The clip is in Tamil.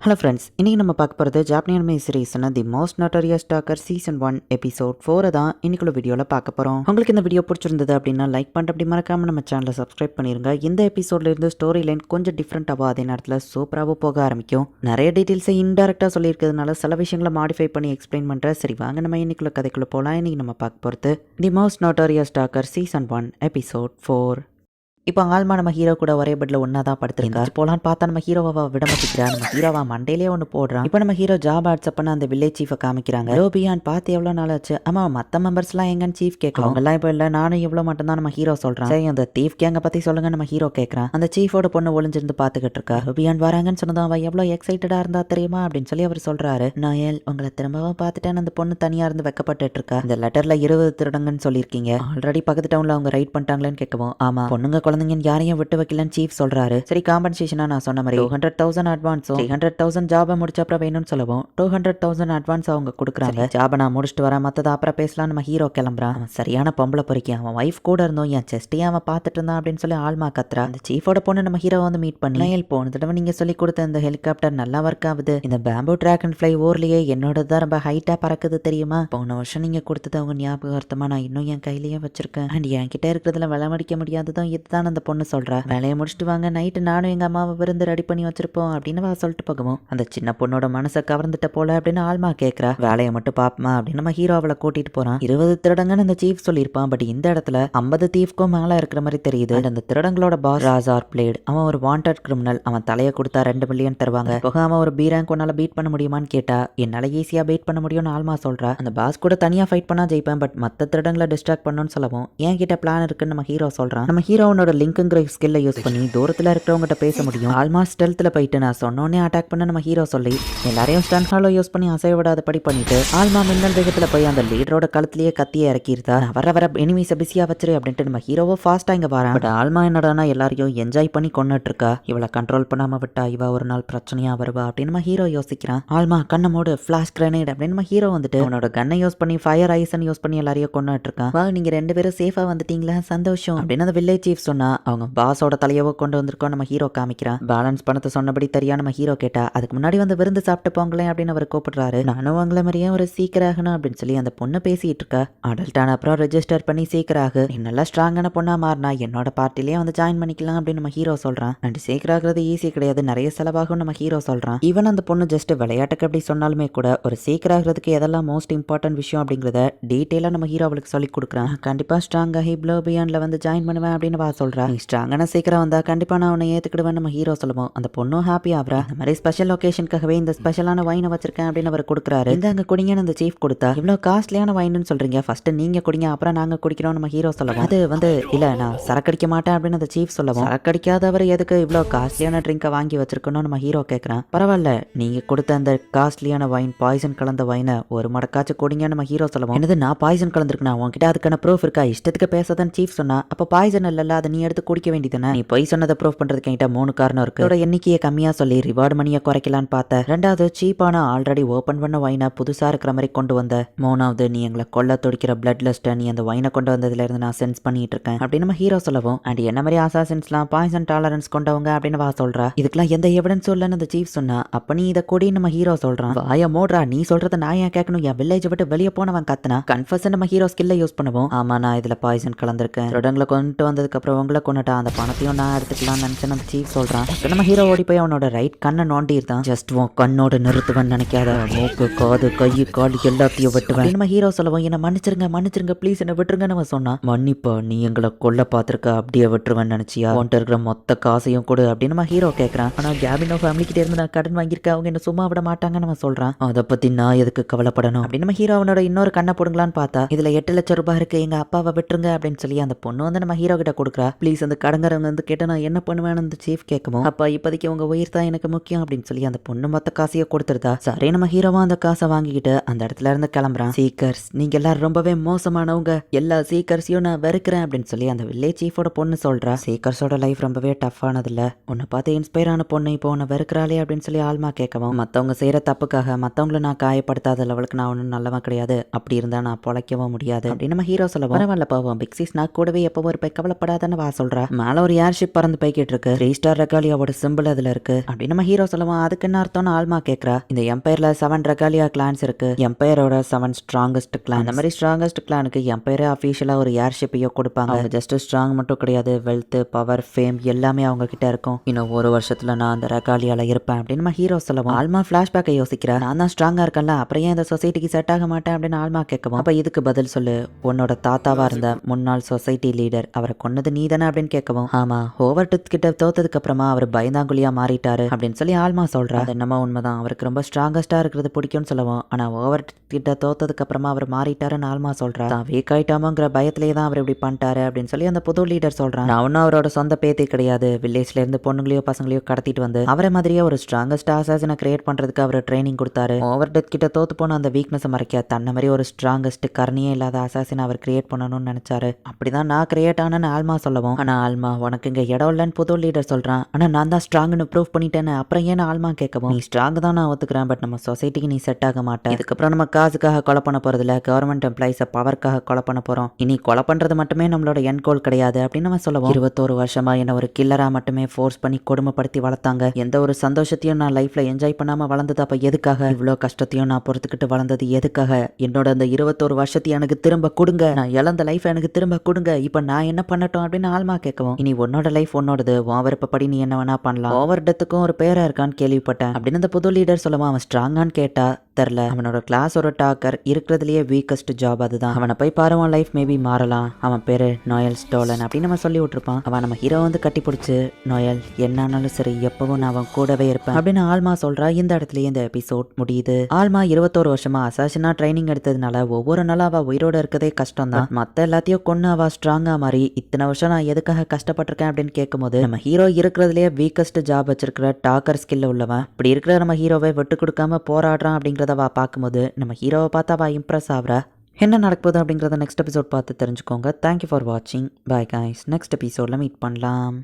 ஹலோ ஃப்ரெண்ட்ஸ் இன்றைக்கி நம்ம பார்க்க போகிறது ஜாப்பனியன் மே சீரீஸ்னா the most notorious talker season one episode ஃபோரை தான் இன்றைக்குள்ள வீடியோவில் பார்க்க போகிறோம் உங்களுக்கு இந்த வீடியோ பிடிச்சிருந்தது அப்படின்னா லைக் பண்ணிட்டு அப்படி மறக்காமல் நம்ம சேனலை சப்ஸ்கிரைப் பண்ணிருங்க. இந்த எபிசோட்லேருந்து ஸ்டோரி லைன் கொஞ்சம் டிஃப்ரெண்ட்டாகவும் அதே நேரத்தில் சூப்பராகவும் போக ஆரம்பிக்கும். நிறைய டீட்டெயில்ஸை இன்டெரக்டாக சொல்லியிருக்கிறதுனால சில விஷயங்களை மாடிஃபை பண்ணி எக்ஸ்பிளைன் பண்ணுறேன் சரி வாங்க நம்ம இன்றைக்குள்ள கதைக்குள்ளே போகலாம் இன்றைக்கி நம்ம பார்க்க போகிறது the most notorious talker season one episode four இப்போ ஆல்மா நம்ம ஹீரோ கூட ஒரே பெட்ல ஒன்னா தான் படுத்திருக்கா. போலான்னு பார்த்தா நம்ம ஹீரோவை விட மாட்டேங்கிறா. நம்ம ஹீரோவா மண்டையிலே ஒன்று போடுறான். இப்போ நம்ம ஹீரோ ஜாப் ஆட்ஸ் பண்ண அந்த வில்லேஜ் சீஃபை காமிக்கிறாங்க. ரோபியான் பார்த்து எவ்வளோ நாள் ஆச்சு? ஆமா மற்ற மெம்பர்ஸ்லாம் எங்கன்னு சீஃப் கேட்கலாம் அவங்கெல்லாம் இப்போ இல்லை. நானும் இவ்வளோ மட்டும் தான் நம்ம ஹீரோ சொல்றேன். சரி அந்த தீஃப் கேங்க பத்தி சொல்லுங்க நம்ம ஹீரோ கேட்கறான். அந்த சீஃபோட பொண்ணு ஒளிஞ்சிருந்து பார்த்துக்கிட்டு இருக்கா. ரோபியான் வராங்கன்னு சொன்னதும் அவ எவ்வளோ எக்ஸைட்டடா இருந்தா தெரியுமா அப்படின்னு சொல்லி அவர் சொல்றாரு. நோயல் உங்களை திரும்பவும் பார்த்துட்டேன் அந்த பொண்ணு தனியா இருந்து வெக்கப்பட்டுட்டு இருக்கா. இந்த லெட்டர்ல இருபது திருடங்கன்னு சொல்லியிருக்கீங்க. ஆல்ரெடி பக்கத்து டவுன்ல அவங்க ரைட் பண்ணிட்டாங்களேன்னு கேட்கவும் ஆமா. பொண்ணுங்க குழந்தைங்க யாரையும் விட்டு வைக்கலன்னு சீஃப் சொல்றாரு. சரி காம்பன்சேஷனா நான் சொன்ன மாதிரி ஹண்ட்ரட் தௌசண்ட் அட்வான்ஸும் த்ரீ ஹண்ட்ரட் தௌசண்ட் ஜாபை முடிச்ச அப்புறம் வேணும்னு சொல்லவும் டூ ஹண்ட்ரட் தௌசண்ட் அட்வான்ஸ் அவங்க கொடுக்குறாங்க. ஜாபை நான் முடிச்சுட்டு வரேன் மற்றதை அப்புறம் பேசலாம் நம்ம ஹீரோ கிளம்புறான். அவன் சரியான பொம்பளை பொறுக்கி அவன் ஒய்ஃப் கூட இருந்தோம் என் செஸ்டையே அவன் பார்த்துட்டு இருந்தான் அப்படின்னு சொல்லி ஆல்மா கத்துறா அந்த சீஃபோட பொண்ணு நம்ம ஹீரோ வந்து மீட் பண்ணி நயல் போன தடவை நீங்க சொல்லி கொடுத்த இந்த ஹெலிகாப்டர் நல்லா ஒர்க் ஆகுது. இந்த பேம்போ ட்ராக் அண்ட் ஃப்ளை ஊர்லயே என்னோட தான் ரொம்ப ஹைட்டா பறக்குது தெரியுமா? போன வருஷம் நீங்க கொடுத்தது அவங்க ஞாபகார்த்தமா நான் இன்னும் என் கையிலேயே வச்சிருக்கேன். அண்ட் என்கிட்ட இருக்கிறதுல விளமடிக்க முடியாததும் இதுதான். அந்த பொண்ணு சொல்கிறா வேலையை முடிச்சுட்டு வாங்க நைட்டு நானும் எங்கள் அம்மாவை விருந்து ரெடி பண்ணி வச்சிருப்போம் அப்படின்னு வா சொல்லிட்டு போகவும். அந்த சின்ன பொண்ணோட மனசை கவர்ந்துட்ட போல அப்படின்னு ஆல்மா கேட்குறா வேலையை மட்டும் பாப்பமா அப்படின்னு நம்ம ஹீரோ அவளை கூட்டிட்டு போறான். இருபது திருடங்கன்னு அந்த சீஃப் சொல்லியிருப்பான். பட் இந்த இடத்துல ஐம்பது தீஃப்க்கும் மேலே இருக்கிற மாதிரி தெரியுது. அந்த திருடங்களோட பாஸ் ராஜார் பிளேட் அவன் ஒரு வாண்டட் கிரிமினல் அவன் தலையை கொடுத்தா ரெண்டு மில்லியன் தருவாங்க. போகாம ஒரு பி ரேங்க் உன்னால பீட் பண்ண முடியுமான்னு கேட்டா என்னால ஈஸியா பீட் பண்ண முடியும்னு ஆல்மா சொல்றா. அந்த பாஸ் கூட தனியா ஃபைட் பண்ணா ஜெயிப்பேன். பட் மத்த திருடங்களை டிஸ்ட்ராக்ட் பண்ணணும்னு சொல்லவும் என் கிட்ட பிளான் இருக்குன்னு நம்ம ஹீரோ சொல்றான். நம்ம ஹீரோனோட லிங்க்குங்கிற ஸ்கில்லை யூஸ் பண்ணி தூரத்தில் இருக்கிறவங்ககிட்ட பேச முடியும். ஆல்மா ஸ்டெல்த்தில் போயிட்டு நான் சொன்னோன்னே அட்டாக் பண்ண நம்ம ஹீரோ சொல்லி எல்லாரையும் ஸ்டன் ஹாலோ யூஸ் பண்ணி அசைய விடாதபடி பண்ணிட்டு ஆல்மா மின்னல் வேகத்தில் போய் அந்த லீடரோட கழுத்துலயே கத்தியை இறக்கிருந்தா வர வர எனிமிஸ் பிஸியா வச்சிரு அப்படின்ட்டு நம்ம ஹீரோவை ஃபாஸ்ட்டாக இங்கே வரான். பட் ஆல்மா என்னடானா எல்லாரையும் என்ஜாய் பண்ணி கொண்டுட்டு இருக்கா இவளை கண்ட்ரோல் பண்ணாம விட்டா இவ ஒரு நாள் பிரச்சனையா வருவா அப்படின்னு நம்ம ஹீரோ யோசிக்கிறான். ஆல்மா கண்ணை மூடு ஃபிளாஷ் கிரனேட் அப்படின்னு நம்ம ஹீரோ வந்துட்டு அவனோட கன்னை யூஸ் பண்ணி ஃபயர் ஐசன் யூஸ் பண்ணி எல்லாரையும் கொண்டுட்டு இருக்கான் வா நீங்க ரெண்டு பேரும் சேஃபா வந்துட்டீங்களா? சந்தோஷம். அப்படின்னு அந்த வில்லேஜ் சீஃப் சொன்ன அவங்க பாஸோட தலையவோ கொண்டு வந்திருக்கோம் நம்ம ஹீரோ காமிக்கிறான் பேலன்ஸ் பணத்தை சொன்னபடி தெரியா நம்ம ஹீரோ கேட்டா அதுக்கு முன்னாடி வந்து விருந்து சாப்பிட்டு போங்களேன் அப்படின்னு அவர் கூப்பிடுறாரு. நானும் உங்களை மாதிரியே ஒரு சீக்கிராகணும் அப்படின்னு சொல்லி அந்த பொண்ணு பேசிட்டு இருக்கா. ஆன அப்புறம் ரெஜிஸ்டர் பண்ணி சீக்கிரம் நீ நல்லா ஸ்ட்ராங்கான பொண்ணா மாறினா என்னோட பார்ட்டிலேயே வந்து ஜாயின் பண்ணிக்கலாம் அப்படின்னு நம்ம ஹீரோ சொல்றான். அண்ட் சீக்கிராகிறது ஈஸி கிடையாது நிறைய செலவாகும் நம்ம ஹீரோ சொல்றான். ஈவன் அந்த பொண்ணு ஜஸ்ட் விளையாட்டுக்கு அப்படி சொன்னாலுமே கூட ஒரு சீக்கிராகிறதுக்கு எதெல்லாம் மோஸ்ட் இம்பார்ட்டன்ட் விஷயம் அப்படிங்கிறத டீட்டெயிலாக நம்ம ஹீரோ அவளுக்கு சொல்லி கொடுக்குறான். கண்டிப்பா ஸ்ட்ராங்காகி ப்ளோ பியான்ல வந்து ஜாயின் பண்ணுவேன் அப்படின்னு வா நீ ஸ்ட்ராங்கான சீக்கிரம் வந்தா கண்டிப்பாக நான் உன்னை ஏற்றுக்கிடுவேன் நம்ம ஹீரோ சொல்லுவோம். அந்த பொண்ணும் ஹாப்பி ஆகிறா. இந்த மாதிரி ஸ்பெஷல் லொக்கேஷனுக்காகவே இந்த ஸ்பெஷலான வைனை வச்சிருக்கேன் அப்படின்னு அவர் கொடுக்குறாரு. இந்த அங்கே குடிங்கன்னு அந்த சீஃப் கொடுத்தா இவ்வளோ காஸ்ட்லியான வைன்னு சொல்கிறீங்க ஃபர்ஸ்ட் நீங்கள் குடிங்க அப்புறம் நாங்கள் குடிக்கிறோம் நம்ம ஹீரோ சொல்லுவோம். அது வந்து இல்லை நான் சரக்கடிக்க மாட்டேன் அப்படின்னு அந்த சீஃப் சொல்லுவோம். சரக்கடிக்காதவர் எதுக்கு இவ்வளோ காஸ்ட்லியான ட்ரிங்கை வாங்கி வச்சிருக்கணும் நம்ம ஹீரோ கேட்குறான் பரவாயில்ல நீங்கள் கொடுத்த அந்த காஸ்ட்லியான வைன் பாய்சன் கலந்த வைனை ஒரு மடக்காச்சும் குடிங்க நம்ம ஹீரோ சொல்லுவோம். என்னது நான் பாய்சன் கலந்துருக்கேன்? உன்கிட்ட அதுக்கான ப்ரூஃப் இருக்கா? இஷ்டத்துக்கு பேசாதான் சீஃப் சொன்னா அப்போ பாய்சன் இல்லல்ல அதை நீ எடுத்து குடிக்க வேண்டியதுதானே? நீ பொய் சொன்னதை ப்ரூஃப் பண்றதுக்கு என்கிட்ட மூணு காரணம் இருக்கு. இதோட எண்ணிக்கையை கம்மியா சொல்லி ரிவார்டு மணியை குறைக்கலான்னு பார்த்த. ரெண்டாவது சீப்பான ஆல்ரெடி ஓபன் பண்ண வைனை புதுசா இருக்கிற மாதிரி கொண்டு வந்த. மூணாவது நீ எங்களை கொல்ல துடிக்கிற பிளட் லிஸ்ட்டை நீ அந்த வைனை கொண்டு வந்ததுல இருந்து நான் சென்ஸ் பண்ணிட்டு இருக்கேன். அப்படின்னு நம்ம ஹீரோ சொல்லவும் அண்ட் என்ன மாதிரி அசாசன்ஸ்லாம் பாய்சன் டாலரன்ஸ் கொண்டவங்க? அப்படின்னு வா சொல்ற. இதுக்கெல்லாம் எந்த எவிடன்ஸ் இல்லைன்னு அந்த சீஃப் சொன்னா அப்ப நீ இதை கொடி நம்ம ஹீரோ சொல்றான். வாய மோட்ரா நீ சொல்றத நான் ஏன் கேட்கணும்? என் வில்லேஜ் விட்டு வெளியே போனவன் கத்துனா. கன்ஃபர்ஸ் நம்ம ஹீரோ ஸ்கில்ல யூஸ் பண்ணுவோம். ஆமா நான் இதுல பாய்சன் கலந்திருக்கேன். திருடங்களை கொண்டு வந்ததுக்கு அப்புறம் கொண்டுட்டான் கொண்டுட்டா அந்த பணத்தையும் நான் எடுத்துக்கலாம்னு நினைச்சு நம்ம சீஃப் சொல்றான். நம்ம ஹீரோ ஓடி போய் அவனோட ரைட் கண்ணை நோண்டிருந்தான் ஜஸ்ட் உன் கண்ணோட நிறுத்துவன் நினைக்காத. மூக்கு காது கை கால் எல்லாத்தையும் வெட்டுவேன். நம்ம ஹீரோ சொல்லுவோம் என்ன மன்னிச்சிருங்க மன்னிச்சிருங்க ப்ளீஸ் என்ன விட்டுருங்க நம்ம சொன்னா மன்னிப்பா நீ எங்களை கொல்ல பார்த்துருக்க அப்படியே விட்டுருவேன் நினைச்சியா? உன்ட்ட இருக்கிற மொத்த காசையும் கொடு அப்படின்னு நம்ம ஹீரோ கேட்குறான் ஆனா கேபினோ ஃபேமிலி கிட்டே இருந்து நான் கடன் வாங்கியிருக்கேன். அவங்க என்ன சும்மா விட மாட்டாங்கன்னு நம்ம சொல்றான். அதை பத்தி நான் எதுக்கு கவலைப்படணும்? அப்படின்னு நம்ம ஹீரோவனோட இன்னொரு கண்ணை போடுங்களான்னு பார்த்தா இதுல எட்டு லட்சம் ரூபாய் இருக்கு. எங்க அப்பாவை விட்டுருங்க அப்படின்னு சொல்லி அந்த பொண்ணு வந்து நம்ம ஹீரோ கிட்ட கொடுக்குறா. ப்ளீஸ் அந்த கடங்கரவங்க வந்து கேட்டால் நான் என்ன பண்ணுவேன்னு அந்த சீஃப் கேட்கவும் அப்பா இப்போதைக்கு உங்க உயிர் தான் எனக்கு முக்கியம் அப்படின்னு சொல்லி அந்த பொண்ணு மொத்த காசையை கொடுத்துருதா சரி நம்ம ஹீரோவா அந்த காசை வாங்கிக்கிட்டு அந்த இடத்துல இருந்து கிளம்புறான். சீக்கர்ஸ் நீங்க எல்லாரும் ரொம்பவே மோசமானவங்க. எல்லா சீக்கர்ஸையும் நான் வெறுக்கிறேன் அப்படின்னு சொல்லி அந்த வில்லேஜ் சீஃபோட பொண்ணு சொல்றா. சீக்கர்ஸோட லைஃப் ரொம்பவே டஃப்பானது இல்ல உன்னை பார்த்து இன்ஸ்பயர் ஆன பொண்ணு இப்போ உன்னை வெறுக்கிறாளே அப்படின்னு சொல்லி ஆல்மா கேட்கவும் மத்தவங்க செய்யற தப்புக்காக மத்தவங்கள நான் காயப்படுத்தாத லெவலுக்கு நான் ஒன்றும் நல்லவன் கிடையாது. அப்படி இருந்தா நான் பொழைக்கவும் முடியாது அப்படின்னு நம்ம ஹீரோ சொல்ல பரவாயில்ல பாவம் பிக்ஸிஸ் நான் கூடவே எப்பவும் ஒரு கவலைப்படாதன்னு வா சொல்றா? மேல ஒரு ஏர்ஷிப் பறந்து போய்கிட்டு இருக்கு. த்ரீ ஸ்டார் ரெகாலியாவோட சிம்பிள் அதுல இருக்கு. அப்படின்னு நம்ம ஹீரோ சொல்லுவான். அதுக்கு என்ன அர்த்தம்னு ஆல்மா கேக்குறா. இந்த எம்பையர்ல செவன் ரெகாலியா கிளான்ஸ் இருக்கு. எம்பையரோட செவன் ஸ்ட்ராங்கஸ்ட் கிளான் அந்த மாதிரி ஸ்ட்ராங்கஸ்ட் கிளானுக்கு எம்பையரே அஃபீஷியலா ஒரு ஏர்ஷிப்பையோ கொடுப்பாங்க. ஜஸ்ட் ஸ்ட்ராங் மட்டும் கிடையாது. வெல்த் பவர் ஃபேம் எல்லாமே அவங்க கிட்ட இருக்கும். இன்னும் ஒரு வருஷத்துல நான் அந்த ரெகாலியால இருப்பேன் அப்படின்னு நம்ம ஹீரோ சொல்லுவோம் ஆல்மா பிளாஷ்பேக்கை யோசிக்கிறா. நான் தான் ஸ்ட்ராங்கா இருக்கேன்ல. அப்புறம் ஏன் இந்த சொசைட்டிக்கு செட் ஆக மாட்டேன் அப்படின்னு ஆல்மா கேட்கவும். அப்ப இதுக்கு பதில் சொல்லு. உன்னோட தாத்தாவா இருந்த முன்னாள் சொசைட்டி லீடர் அவரை கொன்னது நீ தானே அப்படின்னு கேட்கவும் ஆமா ஓவர் டூத் கிட்ட தோத்ததுக்கு அப்புறமா அவர் பயந்தாங்குழியா மாறிட்டாரு அப்படின்னு சொல்லி ஆல்மா சொல்றா. அது என்னமோ உண்மைதான். அவருக்கு ரொம்ப ஸ்ட்ராங்கஸ்டா இருக்கிறது பிடிக்கும்னு சொல்லுவோம் ஆனா ஓவர் கிட்ட தோத்ததுக்கு அப்புறமா அவர் மாறிட்டாருன்னு ஆல்மா சொல்றா. தான் வீக் ஆயிட்டாமோங்கிற பயத்திலே தான் அவர் இப்படி பண்ணிட்டாரு அப்படின்னு சொல்லி அந்த புது லீடர் சொல்றான் நான் ஒன்னும் அவரோட சொந்த பேத்தி கிடையாது. வில்லேஜ்ல இருந்து பொண்ணுங்களையோ பசங்களையோ கடத்திட்டு வந்து அவரை மாதிரியே ஒரு ஸ்ட்ராங்கஸ்ட் அசாசனை கிரியேட் பண்றதுக்கு அவர் ட்ரைனிங் கொடுத்தாரு. ஓவர் டெத் கிட்ட தோத்து போன அந்த வீக்னஸ் மறைக்க தன்ன மாதிரி ஒரு ஸ்ட்ராங்கஸ்ட் கருணையே இல்லாத அசாசின் அவர் கிரியேட் பண்ணணும்னு நினைச்சாரு. அப்படிதான் நான் கிரியேட் ஆனேன்னு ஆல்மா சொல்லவும் ஆனா ஆல்மா உனக்கு இங்க இடம் இல்லைன்னு புது லீடர் சொல்றான். ஆனா நான் தான் ஸ்ட்ராங்னு ப்ரூவ் பண்ணிட்டேன்னு அப்புறம் ஏன் ஆல்மா கேட்கவும் நீ ஸ்ட்ராங் தான் நான் ஒத்துக்கிறேன் பட் நம்ம சொசைட்டிக்கு நீ செட் ஆக மாட்டேன் இதுக்கப்புறம் நம்ம காசுக்காக கொலை பண்ண போறது கவர்மெண்ட் எம்ப்ளாயிஸை பவர்க்காக கொலை பண்ண போறோம். இனி கொலை பண்றது மட்டுமே நம்மளோட என் கோல் கிடையாது அப்படின்னு நம்ம சொல்லுவோம் இருபத்தோரு வருஷமா என்ன ஒரு கில்லரா மட்டுமே ஃபோர்ஸ் பண்ணி கொடுமைப்படுத்தி வளர்த்தாங்க. எந்த ஒரு சந்தோஷத்தையும் நான் லைஃப்ல என்ஜாய் பண்ணாம வளர்ந்தது அப்ப எதுக்காக? இவ்வளோ கஷ்டத்தையும் நான் பொறுத்துக்கிட்டு வளர்ந்தது எதுக்காக? என்னோட அந்த இருபத்தோரு வருஷத்தையும் எனக்கு திரும்ப கொடுங்க. நான் இழந்த லைஃப் எனக்கு திரும்ப கொடுங்க. இப்போ நான் என்ன பண்ணட்டும்? அப்படின்னு ஆல்மா கேட்கவும் இனி உன்னோட லைஃப் உன்னோடது. உன் விருப்பப்படி நீ என்ன வேணா பண்ணலாம். ஓவர் டெத்துக்கும் ஒரு பேரா இருக்கான்னு கேள்விப்பட்டேன். அப்படின்னு அந்த புது லீடர் சொல்லுவான் அவன் ஸ்ட்ராங்கான்னு கேட்டா தெரில அவனோட கிளாஸ் ஒரு டாக்கர் இருக்கிறதுலயே வீக்கஸ்ட் ஜாப் அதுதான். அவனை போய் பாரு லைஃப் மேபி மாறலாம். அவன் பேரு நோயல் ஸ்டோலன் அப்படின்னு நம்ம சொல்லி விட்டுருப்பான். அவன் நம்ம ஹீரோ வந்து கட்டி பிடிச்சி நோயல் என்னானாலும் சரி எப்பவும் நான் அவன் கூடவே இருப்பேன். அப்படின்னு ஆல்மா சொல்றா. இந்த இடத்துலயே இந்த எபிசோட் முடியுது. ஆல்மா இருபத்தோரு வருஷமா அசாசினா ட்ரைனிங் எடுத்ததுனால ஒவ்வொரு நாளும் அவ உயிரோட இருக்கதே கஷ்டம் தான் மத்த எல்லாத்தையும் கொண்டு அவ ஸ்ட்ராங்கா மாறி இத்தனை வருஷம் நான் நான் எதுக்காக கஷ்டப்பட்டிருக்கேன் அப்படின்னு கேட்கும்போது நம்ம ஹீரோ இருக்கிறதுலேயே வீக்கஸ்ட் ஜாப் வச்சிருக்கிற டாக்கர் ஸ்கில்ல உள்ளவன் இப்படி இருக்கிற நம்ம ஹீரோவை விட்டு கொடுக்காம போராடுறான் அப்படிங்கிறத அவ பார்க்கும்போது நம்ம ஹீரோவை பார்த்து வா இம்ப்ரெஸ் ஆகிற. என்ன நடக்குது அப்படிங்கிறத நெக்ஸ்ட் எபிசோட் பார்த்து தெரிஞ்சுக்கோங்க. தேங்க்யூ ஃபார் வாட்சிங் பாய் காய்ஸ் நெக்ஸ்ட் எபிசோடில் மீட் பண்ணலாம்.